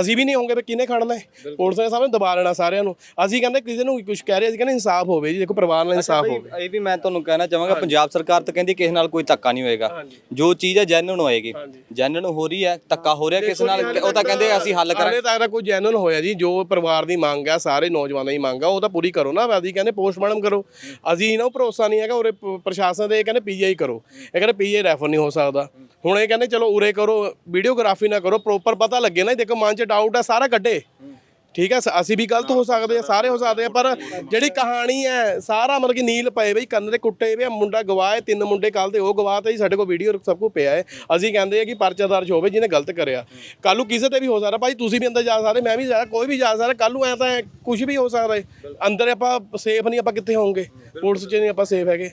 ਅਸੀਂ ਵੀ ਨਹੀਂ ਹੋਵਾਂਗੇ ਤਾਂ ਕਿਹਨੇ ਖੜਨਾ ਹੈ? ਪੁਲਿਸ ਨੇ ਸਾਹਮਣੇ ਦਬਾ ਲੈਣਾ ਸਾਰਿਆਂ ਨੂੰ। ਅਸੀਂ ਕਹਿੰਦੇ ਕਿਸੇ ਨੂੰ ਕੁਝ ਕਹਿ ਰਹੇ ਅਸੀਂ ਕਹਿੰਦੇ ਇਨਸਾਫ ਹੋਵੇ ਜੀ ਦੇਖੋ ਪਰਿਵਾਰ ਨਾਲ ਇਨਸਾਫ ਹੋਵੇ। ਇਹ ਵੀ ਮੈਂ ਤੁਹਾਨੂੰ ਕਹਿਣਾ ਚਾਹਾਂਗਾ ਪੰਜਾਬ ਸਰਕਾਰ ਤਾਂ ਕਹਿੰਦੀ ਕਿਸੇ ਨਾਲ ਕੋਈ ਧੱਕਾ ਨਹੀਂ ਹੋਏਗਾ। ਜੋ ਚੀਜ਼ ਹੈ ਜੈਨੂਨ ਹੋਏਗੀ। ਜੈਨੂਨ ਹੋ ਰਹੀ ਹੈ ਧੱਕਾ ਹੋ ਰਿਹਾ ਕਿਸੇ ਨਾਲ ਉਹ ਤਾਂ ਕਹਿੰਦੇ ਅਸੀਂ ਹੱਲ ਕਰਾਂਗੇ ਤੱਕ ਤਾਂ ਕੋਈ ਜੈਨੂਨ ਹੋਇਆ ਜੀ, ਜੋ ਪਰਿਵਾਰ ਦੀ ਮੰਗ ਆ, ਸਾਰੇ ਨੌਜਵਾਨਾਂ ਦੀ ਮੰਗ ਆ, ਉਹ ਤਾਂ ਪੂਰੀ ਕਰੋ ਨਾ ਅਸੀਂ ਕਹਿੰਦੇ ਪੋਸਟਮਾਰਟਮ ਕਰੋ। ਅਸੀਂ ਇਹਨਾਂ ਨੂੰ ਭਰੋਸਾ ਨਹੀਂ ਹੈਗਾ, ਉਰੇ ਪ- ਪ੍ਰਸ਼ਾਸਨ ਦੇ ਇਹ ਕਹਿੰਦੇ ਪੀਜੀਆਈ ਕਰੋ। ਇਹ ਕਹਿੰਦੇ ਪੀਜੀਆਈ ਰੈਫਰ ਨਹੀਂ ਹੋ ਸਕਦਾ। ਹੁਣ ਇਹ ਕਹਿੰਦੇ ਚਲੋ ਉਰੇ ਕਰੋ ਵੀਡੀਓਗ੍ਰਾਫੀ ਨਾ ਕਰੋ ਪ੍ਰੋਪਰ ਪਤਾ ਲੱਗੇ ਨਾ ਦੇਖੋ ਮਨ 'ਚ ਡਾਊਟ ਆ, ਸਾਰਾ ਕੱਢੇ। ਠੀਕ ਹੈ ਸ- ਅਸੀਂ ਵੀ ਗਲਤ ਹੋ ਸਕਦੇ ਆ ਸਾਰੇ ਹੋ ਸਕਦੇ ਆ ਪਰ ਜਿਹੜੀ ਕਹਾਣੀ ਹੈ ਸਾਰਾ ਮਤਲਬ ਕਿ ਨੀਲ ਪਏ ਬਈ ਕੰਨ ਦੇ ਕੁੱਟੇ ਵੇ ਮੁੰਡਾ ਗਵਾਹ ਹੈ ਤਿੰਨ ਮੁੰਡੇ ਕੱਲ ਦੇ ਉਹ ਗਵਾਹ ਤੇ ਜੀ ਸਾਡੇ ਕੋਲ ਵੀਡੀਓ ਸਭ ਕੁਝ ਪਿਆ ਹੈ। ਅਸੀਂ ਕਹਿੰਦੇ ਆ ਕਿ ਪਰਚਾ ਦਰਜ ਹੋਵੇ ਜਿਹਨੇ ਗਲਤ ਕਰਿਆ। ਕੱਲ ਨੂੰ ਕਿਸੇ ਤੇ ਵੀ ਹੋ ਸਕਦਾ ਭਾਈ ਤੁਸੀਂ ਵੀ ਅੰਦਰ ਜਾ ਸਕਦੇ ਮੈਂ ਵੀ ਜਾ ਕੋਈ ਵੀ ਜਾ ਸਕਦਾ ਕੱਲ ਨੂੰ ਐ ਤਾਂ ਕੁਝ ਵੀ ਹੋ ਸਕਦਾ ਹੈ ਅੰਦਰ ਆਪਾਂ ਸੇਫ ਨਹੀਂ ਆਪਾਂ ਕਿੱਥੇ ਹੋਵਾਂਗੇ? ਪੁਲਿਸ 'ਚ ਨਹੀਂ ਆਪਾਂ ਸੇਫ ਹੈਗੇ।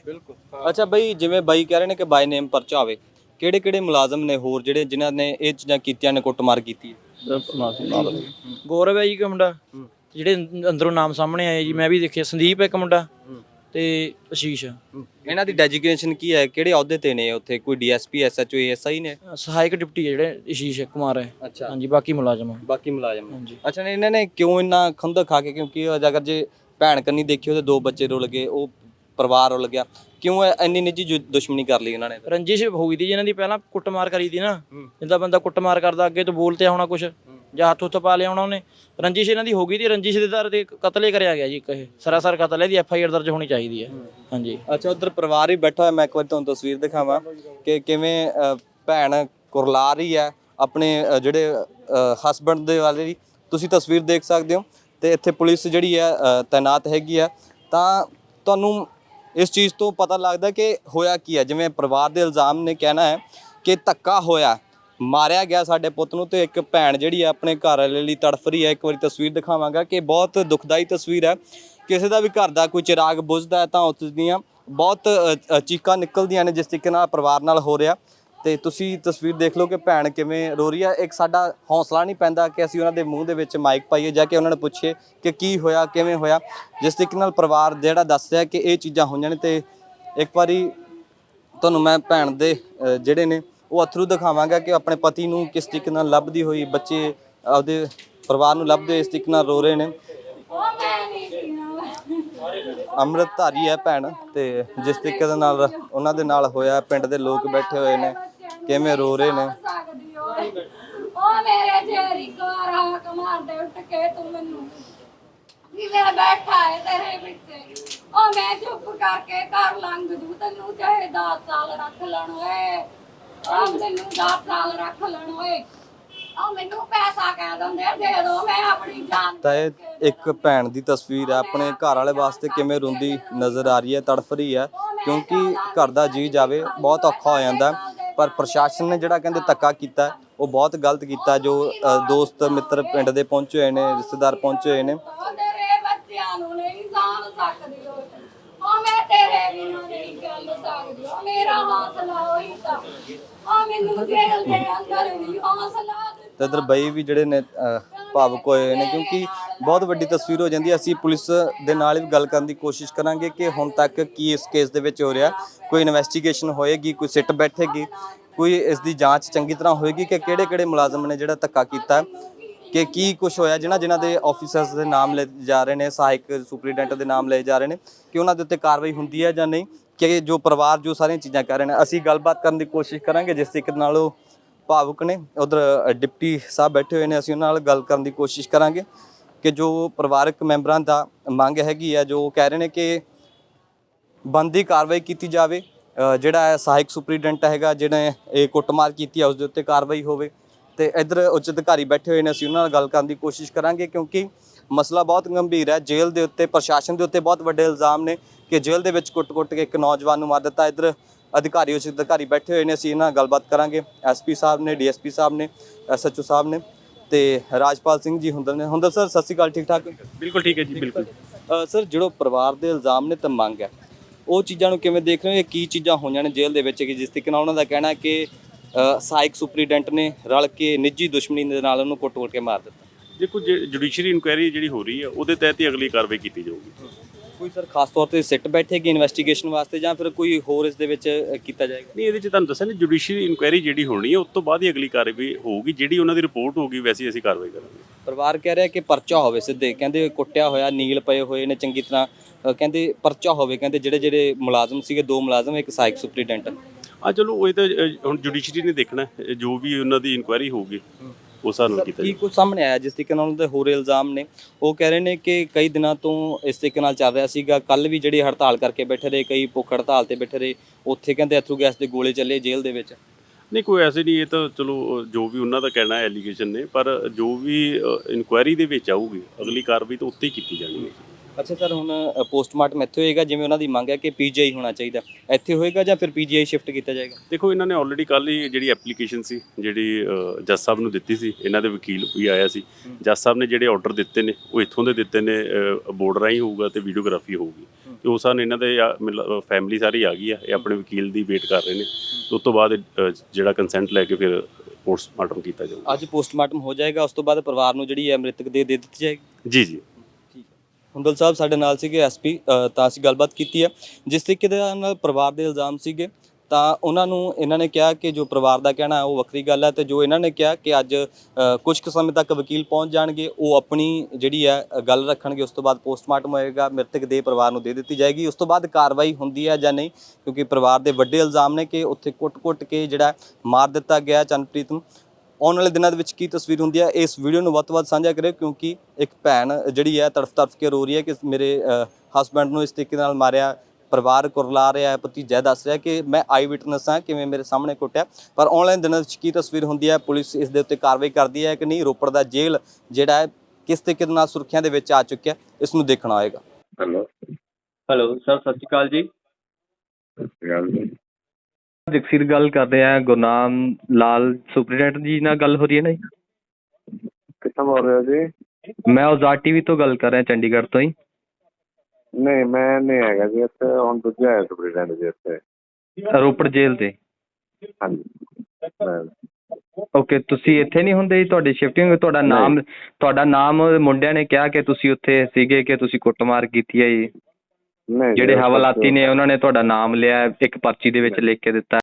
ਅੱਛਾ ਬਈ ਜਿਵੇਂ ਬਾਈ ਕਹਿ ਰਹੇ ਨੇ ਕਿ ਬਾਈ ਨੇਮ ਪਰਚਾ ਹੋਵੇ ਕਿਹੜੇ ਕਿਹੜੇ ਮੁਲਾਜ਼ਮ ਨੇ ਹੋਰ ਜਿਹੜੇ ਜਿਨ੍ਹਾਂ ਨੇ ਇਹ ਚੀਜ਼ਾਂ ਕੀਤੀਆਂ ਨੇ ਕੁੱਟਮਾਰ ਕੀਤੀ ਹੈ? ਗੌਰਵ ਹੈ ਜੀ ਇੱਕ ਮੁੰਡਾ। ਜਿਹੜੇ ਅੰਦਰੋਂ ਨਾਮ ਸਾਹਮਣੇ ਆਏ ਜੀ ਮੈਂ ਵੀ ਦੇਖਿਆ। ਸੰਦੀਪ ਇੱਕ ਮੁੰਡਾ ਤੇ ਅਸ਼ੀਸ਼। ਇਹਨਾਂ ਦੀ ਡੈਜੀਗਨੇਸ਼ਨ ਕੀ ਹੈ? ਕਿਹੜੇ ਅਹੁਦੇ ਤੇ ਨੇ ਉੱਥੇ? ਕੋਈ ਡੀਐਸਪੀ ਐਸਐਚਓ ਐਸਆਈ ਨੇ? ਸਹਾਇਕ ਡਿਪਟੀ ਹੈ ਜਿਹੜੇ ਅਸ਼ੀਸ਼ ਕੁਮਾਰ ਹੈ। ਅੱਛਾ। ਹਾਂਜੀ ਬਾਕੀ ਮੁਲਾਜ਼ਮ ਆ। ਬਾਕੀ ਮੁਲਾਜ਼ਮ ਹਾਂਜੀ। ਅੱਛਾ ਨੇ ਇਹਨਾਂ ਨੇ ਕਿਉਂ ਇੰਨਾ ਖੰਦਕ ਖਾ ਕੇ? ਕਿਉਂਕਿ ਉਹ ਅਗਰ ਜੇ ਭੈਣ ਕੰਨੀ ਦੇਖੀ ਉਹਦੇ ਦੋ ਬੱਚੇ ਰੁਲ ਗਏ ਉਹ ਪਰਿਵਾਰ ਰੁਲ ਗਿਆ। ਕਿਉਂ ਇੰਨੀ ਨਿੱਜੀ ਜੁ- ਦੁਸ਼ਮਣੀ ਕਰ ਲਈ ਉਹਨਾਂ ਨੇ? ਰੰਜਿਸ਼ ਹੋਈ ਦੀ ਜਿਹਨਾਂ ਦੀ ਪਹਿਲਾਂ ਕੁੱਟਮਾਰ ਕਰੀ ਦੀ ਨਾ। ਜਿੱਦਾਂ ਬੰਦਾ ਕੁੱਟਮਾਰ ਕਰਦਾ ਅੱਗੇ ਤੋਂ ਬੋਲ ਤੇ ਹੋਣਾ ਕੁਛ। ਜਾਂ ਹੱਥ ਉੱਤੇ ਪਾ ਲਿਆ ਹੋਣਾ ਉਹਨੇ ਰੰਜਿਸ਼ ਇਹਨਾਂ ਦੀ ਹੋ ਗਈ ਦੀ। ਰੰਜਿਸ਼ ਦੇ ਆਧਾਰ ਤੇ ਕਤਲ ਕਰਿਆ ਗਿਆ ਜੀ ਇੱਕ ਇਹ। ਸਰਾਸਰ ਕਤਲ ਹੈ ਦੀ। ਐਫ ਆਈ ਆਰ ਦਰਜ ਹੋਣੀ ਚਾਹੀਦੀ ਹੈ। ਹਾਂਜੀ। ਅੱਛਾ ਉਧਰ ਪਰਿਵਾਰ ਹੀ ਬੈਠਾ ਹੋਇਆ। ਮੈਂ ਇੱਕ ਵਾਰੀ ਤੁਹਾਨੂੰ ਤਸਵੀਰ ਦਿਖਾਵਾਂ ਕਿ ਕਿਵੇਂ ਅ, ਭੈਣ ਕੁਰਲਾ ਰਹੀ ਹੈ। ਆਪਣੇ ਅ, ਜਿਹੜੇ ਹਸਬੰਡ ਦੇ ਵਾਲੇ ਦੀ ਤੁਸੀਂ ਤਸਵੀਰ ਦੇਖ ਸਕਦੇ ਹੋ। ਤੇ ਇੱਥੇ ਪੁਲਿਸ ਜਿਹੜੀ ਹੈ ਅ, ਤਾਇਨਾਤ ਹੈਗੀ ਆ ਤਾਂ ਤੁਹਾਨੂੰ ਇਸ ਚੀਜ਼ ਤੋਂ ਪਤਾ ਲੱਗਦਾ ਕਿ ਹੋਇਆ ਕੀ ਹੈ। ਜਿਵੇਂ ਪਰਿਵਾਰ ਦੇ ਇਲਜ਼ਾਮ ਨੇ ਕਹਿਣਾ ਹੈ ਕਿ ਧੱਕਾ ਹੋਇਆ, ਮਾਰਿਆ ਗਿਆ ਸਾਡੇ ਪੁੱਤ ਨੂੰ ਤੇ ਇੱਕ ਭੈਣ ਜਿਹੜੀ ਹੈ ਆਪਣੇ ਘਰ ਵਾਲੇ ਲਈ ਤੜਫ ਰਹੀ ਹੈ। ਇੱਕ ਵਾਰੀ ਤਸਵੀਰ ਦਿਖਾਵਾਂਗਾ ਕਿ ਬਹੁਤ ਦੁਖਦਾਈ ਤਸਵੀਰ ਹੈ। ਕਿਸੇ ਦਾ ਵੀ ਘਰ ਦਾ ਕੋਈ ਚਿਰਾਗ ਬੁਝਦਾ ਤਾਂ ਉਸ ਦੀਆਂ ਬਹੁਤ ਚੀਕਾਂ ਨਿਕਲਦੀਆਂ ਨੇ, ਜਿਸ ਤਰੀਕੇ ਨਾਲ ਪਰਿਵਾਰ ਨਾਲ ਹੋ ਰਿਹਾ। ਤੇ ਤੁਸੀਂ ਤਸਵੀਰ ਦੇਖ ਲਓ ਕਿ ਭੈਣ ਕਿਵੇਂ ਰੋ ਰਹੀ ਹੈ ਇੱਕ ਸਾਡਾ ਹੌਸਲਾ ਨਹੀਂ ਪੈਂਦਾ ਕਿ ਅਸੀਂ ਉਹਨਾਂ ਦੇ ਮੂੰਹ ਦੇ ਵਿੱਚ ਮਾਈਕ ਪਾਈਏ ਜਾ ਕੇ ਉਹਨਾਂ ਨੂੰ ਪੁੱਛੀਏ ਕਿ ਕੀ ਹੋਇਆ, ਕਿਵੇਂ ਹੋਇਆ। ਜਿਸ ਤਰੀਕੇ ਨਾਲ ਪਰਿਵਾਰ ਜਿਹੜਾ ਦੱਸ ਰਿਹਾ ਕਿ ਇਹ ਚੀਜ਼ਾਂ ਹੋਈਆਂ ਨੇ ਤੇ ਇੱਕ ਵਾਰੀ ਤੁਹਾਨੂੰ ਮੈਂ ਭੈਣ ਦੇ ਜਿਹੜੇ ਨੇ, ਉਹ ਅਥਰੂ ਦਿਖਾਵਾਂਗਾ ਕਿ ਆਪਣੇ ਪਤੀ ਨੂੰ ਕਿਸ ਤਰੀਕੇ ਨਾਲ ਲੱਭਦੀ ਹੋਈ ਬੱਚੇ ਆਪਦੇ ਪਰਿਵਾਰ ਨੂੰ ਲੱਭਦੇ ਇਸ ਤਰੀਕੇ ਨਾਲ ਰੋ ਰਹੇ ਨੇ। ਅੰਮ੍ਰਿਤ ਧਾਰੀ ਹੈ ਭੈਣ ਤੇ ਜਿਸ ਤਰੀਕੇ ਦੇ ਨਾਲ ਉਹਨਾਂ ਦੇ ਨਾਲ ਹੋਇਆ, ਪਿੰਡ ਦੇ ਲੋਕ ਬੈਠੇ ਹੋਏ ਨੇ, ਕਿਵੇਂ ਰੋ ਰਹੇ ਨੇ? ਓ ਮੇਰੇ ਜੇਰੀ ਕੋਰਾ ਕਮਾਰ ਦੇ ਉੱਠ ਕੇ ਤੂੰ ਮੈਨੂੰ। ਵੀ ਮੈਂ ਬੈਠਾ ਹੈ ਤੇਰੇ ਵਿੱਚ ਓ ਮੈਂ ਚੁੱਪ ਕਰਕੇ ਘਰ ਲੰਘ ਜੂ, ਤੈਨੂੰ ਚਾਹੇ 10 ਸਾਲ ਰੱਖ ਲੈਣ ਓਏ ਓ ਮੈਨੂੰ 10 ਸਾਲ ਰੱਖ ਲੈਣ ਓਏ ਓ ਮੈਨੂੰ ਪੈਸਾ ਕਹਿ ਦਿੰਦੇ ਦੇ ਦੋ ਮੈਂ ਆਪਣੀ ਜਾਨ ਤਾਂ ਇਹ ਇੱਕ ਭੈਣ ਦੀ ਤਸਵੀਰ ਹੈ ਆਪਣੇ ਘਰ ਵਾਲੇ ਵਾਸਤੇ ਕਿਵੇਂ ਰੋਂਦੀ ਨਜ਼ਰ ਆ ਰਹੀ ਹੈ ਤੜਫ ਰਹੀ ਹੈ ਕਿਉਂਕਿ ਘਰ ਦਾ ਜੀ ਜਾਵੇ ਬਹੁਤ ਔਖਾ ਹੋ ਜਾਂਦਾ। ਪਰ ਪ੍ਰਸ਼ਾਸਨ ਨੇ ਜਿਹੜਾ ਕਹਿੰਦੇ ਧੱਕਾ ਕੀਤਾ ਉਹ ਬਹੁਤ ਗਲਤ ਕੀਤਾ ਜੋ ਦੋਸਤ ਮਿੱਤਰ ਪਿੰਡ ਦੇ ਪਹੁੰਚੇ ਹੋਏ ਨੇ ਰਿਸ਼ਤੇਦਾਰ ਪਹੁੰਚੇ ਹੋਏ ਨੇ ਓ ਤੇਰੇ ਬੱਚਿਆਂ ਨੂੰ ਨਹੀਂ ਸਾਂਭ ਸਕਦੀ ਓ ਓ ਮੈਂ ਤੇਰੇ ਬਿਨਾਂ ਨਹੀਂ ਗੱਲ ਸਕਦੀ। ਮੇਰਾ ਹੌਸਲਾ ਹੋਈ ਤਾਂ। ਓ ਮੈਨੂੰ ਜੇਲ੍ਹ ਦੇ ਅੰਦਰ ਨਹੀਂ ਹੌਸਲਾ ਤੇ ਇਧਰ ਬਈ ਵੀ ਜਿਹੜੇ ਨੇ ਅ, ਭਾਵੁਕ ਹੋਏ ਨੇ ਕਿਉਂਕਿ ਬਹੁਤ ਵੱਡੀ ਤਸਵੀਰ ਹੋ ਜਾਂਦੀ ਹੈ। ਅਸੀਂ ਪੁਲਿਸ ਦੇ ਨਾਲ ਵੀ ਗੱਲ ਕਰਨ ਦੀ ਕੋਸ਼ਿਸ਼ ਕਰਾਂਗੇ ਕਿ ਹੁਣ ਤੱਕ ਕੀ ਇਸ ਕੇਸ ਦੇ ਵਿੱਚ ਹੋ ਰਿਹਾ। ਕੋਈ ਇਨਵੈਸਟੀਗੇਸ਼ਨ ਹੋਏਗੀ ਕੋਈ ਸਿੱਟ ਬੈਠੇਗੀ ਕੋਈ ਇਸ ਦੀ ਜਾਂਚ ਚੰਗੀ ਤਰ੍ਹਾਂ ਹੋਏਗੀ ਕਿ ਕਿਹੜੇ ਕਿਹੜੇ ਮੁਲਾਜ਼ਮ ਨੇ ਜਿਹੜਾ ਧੱਕਾ ਕੀਤਾ। ਕਿ ਕੀ ਕੁਝ ਹੋਇਆ ਜਿਨ੍ਹਾਂ ਜਿਨ੍ਹਾਂ ਦੇ ਆਫੀਸਰਸ ਦੇ ਨਾਮ ਲਏ ਜਾ ਰਹੇ ਨੇ, ਸਹਾਇਕ ਸੁਪਰੀਡੈਂਟ ਦੇ ਨਾਮ ਲਏ ਜਾ ਰਹੇ ਨੇ, ਕਿ ਉਹਨਾਂ ਦੇ ਉੱਤੇ ਕਾਰਵਾਈ ਹੁੰਦੀ ਹੈ ਜਾਂ ਨਹੀਂ? ਕਿ ਜੋ ਪਰਿਵਾਰ ਜੋ ਸਾਰੀਆਂ ਚੀਜ਼ਾਂ ਕਰ ਰਹੇ ਨੇ, ਅਸੀਂ ਗੱਲਬਾਤ ਕਰਨ ਦੀ ਕੋਸ਼ਿਸ਼ ਕਰਾਂਗੇ, ਜਿਸ ਤਰੀਕੇ ਨਾਲ ਉਹ ਭਾਵੁਕ ਨੇ। ਉਧਰ ਡਿਪਟੀ ਸਾਹਿਬ ਬੈਠੇ ਹੋਏ ਨੇ, ਅਸੀਂ ਉਹਨਾਂ ਨਾਲ ਗੱਲ ਕਰਨ ਦੀ ਕੋਸ਼ਿਸ਼ ਕਰਾਂਗੇ ਕਿ ਜੋ ਪਰਿਵਾਰਕ ਮੈਂਬਰਾਂ ਦਾ ਮੰਗ ਹੈਗੀ ਆ ਜੋ ਕਹਿ ਰਹੇ ਨੇ ਕਿ ਬੰਦੀ ਕਾਰਵਾਈ ਕੀਤੀ ਜਾਵੇ ਜਿਹੜਾ ਸਹਾਇਕ ਸੁਪਰੀਡੈਂਟ ਹੈਗਾ, ਜਿਹਨੇ ਇਹ ਕੁੱਟਮਾਰ ਕੀਤੀ ਆ ਉਸ ਦੇ ਉੱਤੇ ਕਾਰਵਾਈ ਹੋਵੇ। ਤੇ ਇੱਧਰ ਉੱਚ ਅਧਿਕਾਰੀ ਬੈਠੇ ਹੋਏ ਨੇ ਅਸੀਂ ਉਹਨਾਂ ਨਾਲ ਗੱਲ ਕਰਨ ਦੀ ਕੋਸ਼ਿਸ਼ ਕਰਾਂਗੇ ਕਿਉਂਕਿ ਮਸਲਾ ਬਹੁਤ ਗੰਭੀਰ ਹੈ। ਜੇਲ੍ਹ ਦੇ ਉੱਤੇ ਪ੍ਰਸ਼ਾਸਨ ਦੇ ਉੱਤੇ ਬਹੁਤ ਵੱਡੇ ਇਲਜ਼ਾਮ ਨੇ ਕਿ ਜੇਲ੍ਹ ਦੇ ਵਿੱਚ ਕੁੱਟ-ਕੁੱਟ ਕੇ ਇੱਕ ਨੌਜਵਾਨ ਨੂੰ ਮਾਰ ਦਿੱਤਾ। ਇੱਧਰ ਅਧਿਕਾਰੀ ਉੱਚ ਅਧਿਕਾਰੀ ਬੈਠੇ ਹੋਏ ਨੇ ਅਸੀਂ ਇਹਨਾਂ ਨਾਲ ਗੱਲਬਾਤ ਕਰਾਂਗੇ। ਐਸਪੀ ਸਾਹਿਬ ਨੇ ਡੀਐਸਪੀ ਸਾਹਿਬ ਨੇ ਐਸਐਚਓ ਸਾਹਿਬ ਨੇ ਤੇ ਰਾਜਪਾਲ ਸਿੰਘ ਜੀ ਹੁੰਦਲ ਨੇ। ਹੁੰਦਲ ਸਰ ਸਤਿ ਸ਼੍ਰੀ ਅਕਾਲ ਠੀਕ ਠਾਕ? ਬਿਲਕੁਲ ਠੀਕ ਹੈ ਜੀ ਬਿਲਕੁਲ। ਸਰ ਜਿਹੜੋ ਪਰਿਵਾਰ ਦੇ ਇਲਜ਼ਾਮ ਨੇ ਤੇ ਮੰਗ ਹੈ ਉਹ ਚੀਜ਼ਾਂ ਨੂੰ ਕਿਵੇਂ ਦੇਖ ਰਹੇ ਹੋ ਇਹ ਕੀ ਚੀਜ਼ਾਂ ਹੋਈਆਂ ਨੇ ਜੇਲ੍ਹ ਦੇ ਵਿੱਚ ਕਿ ਜਿਸ ਤਰੀਕੇ ਨਾਲ ਉਹਨਾਂ ਦਾ ਕਹਿਣਾ ਹੈ ਕਿ ਸਹਾਇਕ ਸੁਪਰੀਡੈਂਟ ਨੇ ਰਲ ਕੇ ਨਿੱਜੀ ਦੁਸ਼ਮਣੀ ਦੇ ਨਾਲ ਉਹਨੂੰ ਕੁੱਟ-ਕੁੱਟ ਕੇ ਮਾਰ ਦਿੱਤਾ। ਦੇਖੋ ਜੁਡੀਸ਼ਰੀ ਇਨਕੁਆਇਰੀ ਜਿਹੜੀ ਹੋ ਰਹੀ ਹੈ ਉਹਦੇ ਤਹਿਤ ਹੀ ਅਗਲੀ ਕਾਰਵਾਈ ਕੀਤੀ ਜਾਊਗੀ। ਕੋਈ ਸਰ ਖਾਸ ਤੌਰ ਤੇ ਸਿੱਟ ਬੈਠੇਗੀ ਇਨਵੈਸਟੀਗੇਸ਼ਨ ਵਾਸਤੇ ਜਾਂ ਫਿਰ ਕੋਈ ਹੋਰ ਇਸ ਦੇ ਵਿੱਚ ਕੀਤਾ ਜਾਏਗਾ? ਨਹੀਂ ਇਹਦੇ ਚ ਤੁਹਾਨੂੰ ਦੱਸਿਆ ਨਾ ਜੁਡੀਸ਼ਰੀ ਇਨਕੁਆਇਰੀ ਜਿਹੜੀ ਹੋਣੀ ਹੈ ਉਸ ਤੋਂ ਬਾਅਦ ਹੀ ਅਗਲੀ ਕਾਰਵਾਈ ਹੋਊਗੀ ਜਿਹੜੀ ਉਹਨਾਂ ਦੀ ਰਿਪੋਰਟ ਹੋਊਗੀ ਵੈਸੇ ਅਸੀਂ ਕਾਰਵਾਈ ਕਰਾਂਗੇ। ਪਰਿਵਾਰ ਕਹਿ ਰਿਹਾ ਕਿ ਪਰਚਾ ਹੋਵੇ ਸਿੱਧੇ ਕਹਿੰਦੇ ਕੁੱਟਿਆ ਹੋਇਆ ਨੀਲ ਪਏ ਹੋਏ ਨੇ ਚੰਗੀ ਤਰ੍ਹਾਂ ਕਹਿੰਦੇ ਪਰਚਾ ਹੋਵੇ ਕਹਿੰਦੇ ਜਿਹੜੇ ਜਿਹੜੇ ਮੁਲਾਜ਼ਮ ਸੀਗੇ ਦੋ ਮੁਲਾਜ਼ਮ ਇੱਕ ਸਹਾਇਕ ਸੁਪਰੀਡੈਂਟ। ਆ ਚਲੋ ਉਹ ਇਹ ਤਾਂ ਹੁਣ ਜੁਡੀਸ਼ਰੀ ਨੇ ਦੇਖਣਾ ਜੋ ਵੀ ਉਹਨਾਂ ਦੀ ਇਨਕੁਆਇਰੀ ਹੋਊਗੀ ਉਸ ਹਿਸਾਬ ਨਾਲ ਕੀਤਾ ਕੀ ਕੁਝ ਸਾਹਮਣੇ ਆਇਆ ਜਿਸ ਤਰੀਕੇ ਨਾਲ ਉਹਨਾਂ ਦੇ ਹੋਰ ਇਲਜ਼ਾਮ ਨੇ? ਉਹ ਕਹਿ ਰਹੇ ਨੇ ਕਿ ਕਈ ਦਿਨਾਂ ਤੋਂ ਇਸ ਤਰੀਕੇ ਨਾਲ ਚੱਲ ਰਿਹਾ ਸੀਗਾ ਕੱਲ ਵੀ ਜਿਹੜੀ ਹੜਤਾਲ ਕਰਕੇ ਬੈਠੇ ਰਹੇ ਕਈ ਭੁੱਖ ਹੜਤਾਲ ਤੇ ਬੈਠੇ ਰਹੇ ਉੱਥੇ ਕਹਿੰਦੇ ਅਥਰੂ ਗੈਸ ਦੇ ਗੋਲੇ ਚੱਲੇ ਜੇਲ੍ਹ ਦੇ ਵਿੱਚ। ਨਹੀਂ ਕੋਈ ਐਸੇ ਨਹੀਂ ਇਹ ਤਾਂ ਚਲੋ ਜੋ ਵੀ ਉਹਨਾਂ ਦਾ ਕਹਿਣਾ ਹੈ ਐਲੀਗੇਸ਼ਨ ਨੇ ਪਰ ਜੋ ਵੀ ਇਨਕੁਆਇਰੀ ਦੇ ਵਿੱਚ ਆਊਗੀ ਅਗਲੀ ਕਾਰਵਾਈ ਤਾਂ ਉੱਤੇ ਹੀ ਕੀਤੀ ਜਾਣੀ ਹੈ। ਅੱਛਾ ਸਰ ਹੁਣ ਪੋਸਟਮਾਰਟਮ ਇੱਥੇ ਹੋਏਗਾ ਜਿਵੇਂ ਉਹਨਾਂ ਦੀ ਮੰਗ ਹੈ ਕਿ ਪੀਜੀਆਈ ਹੋਣਾ ਚਾਹੀਦਾ। ਇੱਥੇ ਹੋਏਗਾ ਜਾਂ ਫਿਰ ਪੀਜੀਆਈ ਸ਼ਿਫਟ ਕੀਤਾ ਜਾਏਗਾ? ਦੇਖੋ ਇਹਨਾਂ ਨੇ ਆਲਰੇਡੀ ਕੱਲ ਹੀ ਜਿਹੜੀ ਐਪਲੀਕੇਸ਼ਨ ਸੀ ਜਿਹੜੀ ਜੱਜ ਸਾਹਿਬ ਨੂੰ ਦਿੱਤੀ ਸੀ ਇਹਨਾਂ ਦੇ ਵਕੀਲ ਵੀ ਆਇਆ ਸੀ। ਜੱਜ ਸਾਹਿਬ ਨੇ ਜਿਹੜੇ ਆਰਡਰ ਦਿੱਤੇ ਨੇ ਉਹ ਇੱਥੋਂ ਦੇ ਦਿੱਤੇ ਨੇ ਬੋਰਡ ਰਾਹੀਂ ਹੋਊਗਾ ਤੇ ਵੀਡੀਓਗ੍ਰਾਫੀ ਹੋਊਗੀ। ਤੇ ਉਸ ਹਨ ਇਹਨਾਂ ਦੇ ਫੈਮਿਲੀ ਸਾਰੀ ਆ ਗਈ ਆ ਇਹ ਆਪਣੇ ਵਕੀਲ ਦੀ ਵੇਟ ਕਰ ਰਹੇ ਨੇ। ਉਸ ਤੋਂ ਬਾਅਦ ਜਿਹੜਾ ਕੰਸੈਂਟ ਲੈ ਕੇ ਫਿਰ ਪੋਸਟਮਾਰਟਮ ਕੀਤਾ ਜਾਊਗਾ। ਅੱਜ ਪੋਸਟਮਾਰਟਮ ਹੋ ਜਾਏਗਾ ਉਸ ਤੋਂ ਬਾਅਦ ਪਰਿਵਾਰ ਨੂੰ ਜਿਹੜੀ ਹੈ ਮ੍ਰਿਤਕ ਦੇ ਦੇ ਦਿੱਤੀ ਜਾਏਗੀ? ਜੀ ਜੀ। ਹੁੰਦਲ ਸਾਹਿਬ ਸਾਡੇ ਨਾਲ ਸੀਗੇ ਐਸਪੀ ਤਾਂ ਅਸੀਂ ਗੱਲਬਾਤ ਕੀਤੀ ਹੈ। ਜਿਸ ਤਰੀਕੇ ਦੇ ਨਾਲ ਪਰਿਵਾਰ ਦੇ ਇਲਜ਼ਾਮ ਸੀਗੇ ਤਾਂ ਉਹਨਾਂ ਨੂੰ ਇਹਨਾਂ ਨੇ ਕਿਹਾ ਕਿ ਜੋ ਪਰਿਵਾਰ ਦਾ ਕਹਿਣਾ ਹੈ ਉਹ ਵੱਖਰੀ ਗੱਲ ਹੈ ਤੇ ਜੋ ਇਹਨਾਂ ਨੇ ਕਿਹਾ ਕਿ ਅੱਜ ਅ, ਕੁਝ ਕੁ ਸਮੇਂ ਤੱਕ ਵਕੀਲ ਪਹੁੰਚ ਜਾਣਗੇ ਉਹ ਆਪਣੀ ਜਿਹੜੀ ਹੈ ਗੱਲ ਰੱਖਣਗੇ। ਉਸ ਤੋਂ ਬਾਅਦ ਪੋਸਟਮਾਰਟਮ ਹੋਏਗਾ ਮ੍ਰਿਤਕ ਦੇ ਪਰਿਵਾਰ ਨੂੰ ਦੇ ਦਿੱਤੀ ਜਾਏਗੀ। ਉਸ ਤੋਂ ਬਾਅਦ ਕਾਰਵਾਈ ਹੁੰਦੀ ਹੈ ਜਾਂ ਨਹੀਂ ਕਿਉਂਕਿ ਪਰਿਵਾਰ ਦੇ ਵੱਡੇ ਇਲਜ਼ਾਮ ਨੇ ਕਿ ਉੱਥੇ ਕੁੱਟ-ਕੁੱਟ ਕੇ ਜਿਹੜਾ ਮਾਰ ਦਿੱਤਾ ਗਿਆ ਚੰਨਪ੍ਰੀਤ ਨੂੰ। ਆਉਣ ਵਾਲੇ ਦਿਨਾਂ ਦੇ ਵਿੱਚ ਕੀ ਤਸਵੀਰ ਹੁੰਦੀ ਹੈ ਇਸ ਵੀਡੀਓ ਨੂੰ ਵੱਧ ਤੋਂ ਵੱਧ ਸਾਂਝਾ ਕਰਿਓ ਕਿਉਂਕਿ ਇੱਕ ਭੈਣ ਜਿਹੜੀ ਹੈ ਤੜਫ ਤੜਫ ਕੇ ਰੋ ਰਹੀ ਹੈ ਕਿ ਮੇਰੇ ਹਸਬੰਡ ਨੂੰ ਇਸ ਤਰੀਕੇ ਨਾਲ ਮਾਰਿਆ ਪਰਿਵਾਰ ਕੁਰਲਾ ਰਿਹਾ ਹੈ ਭਤੀਜਾ ਦੱਸ ਰਿਹਾ ਕਿ ਮੈਂ ਆਈ ਵਿਟਨੈਸ ਹਾਂ ਕਿਵੇਂ ਮੇਰੇ ਸਾਹਮਣੇ ਕੁੱਟਿਆ। ਪਰ ਆਨਲਾਈਨ ਦਿਨਾਂ ਵਿੱਚ ਕੀ ਤਸਵੀਰ ਹੁੰਦੀ ਹੈ ਪੁਲਿਸ ਇਸ ਦੇ ਉੱਤੇ ਕਾਰਵਾਈ ਕਰਦੀ ਹੈ ਕਿ ਨਹੀਂ ਰੋਪੜ ਦਾ ਜੇਲ੍ਹ ਜਿਹੜਾ ਹੈ ਕਿਸ ਤਰੀਕੇ ਦੇ ਨਾਲ ਸੁਰੱਖਿਆ ਦੇ ਵਿੱਚ ਆ ਚੁੱਕਿਆ ਇਸ ਨੂੰ ਦੇਖਣਾ ਹੋਏਗਾ। ਹੈਲੋ। ਹੈਲੋ ਸਰ ਸਤਿ ਸ਼੍ਰੀ ਅਕਾਲ ਜੀ। ਜਗਸੀਰ ਗੱਲ ਕਰ ਰਹੇ ਆ ਗੁਰਨਾਮ ਲਾਲ ਸੁਪਰੀਡੈਂਟ ਜੀ ਨਾਲ ਗੱਲ ਹੋ ਰਹੀ ਹੈ ਨਾ ਜੀ? ਕਿੱਥੋਂ ਬੋਲ ਰਹੇ ਹੋ ਜੀ? ਮੈਂ ਉਜ਼ਾਰ ਟੀਵੀ ਤੋਂ ਗੱਲ ਕਰ ਰਿਹਾ ਚੰਡੀਗੜ੍ਹ ਤੋਂ ਹੀ। ਨਹੀਂ ਮੈਂ ਨਹੀਂ ਹੈਗਾ ਜੀ ਇੱਥੇ ਹੁਣ ਦੂਜਾ ਹੈ ਸੁਪਰੀਡੈਂਟ ਜੀ ਇੱਥੇ। ਰੋਪੜ ਜੇਲ੍ਹ ਤੇ ਹਾਂਜੀ। ਓਕੇ ਤੁਸੀਂ ਇੱਥੇ ਨਹੀਂ ਹੁੰਦੇ ਜੀ ਤੁਹਾਡੀ ਸ਼ਿਫਟਿੰਗ ਤੁਹਾਡਾ ਨਾਮ ਤੁਹਾਡਾ ਨਾਮ ਮੁੰਡਿਆਂ ਨੇ ਕਿਹਾ ਕਿ ਤੁਸੀਂ ਉੱਥੇ ਸੀਗੇ ਕਿ ਤੁਸੀਂ ਕੁੱਟਮਾਰ ਕੀਤੀ ਹੈ ਜੀ। ਜਿਹੜੇ ਹਵਾਲਾਤੀ ਨੇ ਉਹਨਾਂ ਨੇ ਤੁਹਾਡਾ ਨਾਮ ਲਿਆ ਇੱਕ ਪਰਚੀ ਦੇ ਵਿੱਚ ਲਿਖ ਕੇ ਦਿੱਤਾ।